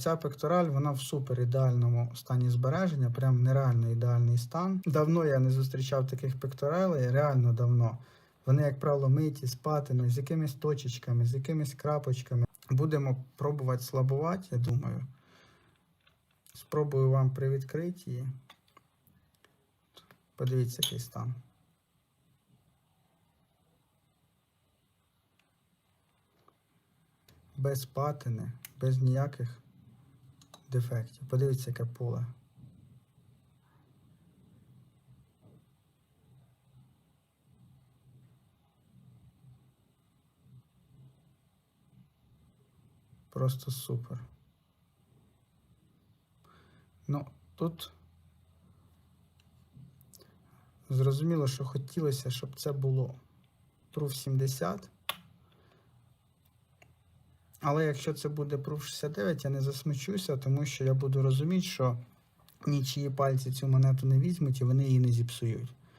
Ця пектораль, вона в супер ідеальному стані збереження, прям нереально ідеальний стан. Давно я не зустрічав таких пекторалей, реально давно. Вони, як правило, миті з патиною, з якимись точечками, з якимись крапочками. Будемо пробувати слабувати, я думаю. Спробую вам привідкрити її. Подивіться, який стан. Без патини, без ніяких дефектів. Подивіться, яке поле. Просто супер. Ну, тут зрозуміло, що хотілося, щоб це було Proof 70. Але якщо це буде Proof 69, я не засмучуся, тому що я буду розуміти, що нічиї пальці цю монету не візьмуть і вони її не зіпсують.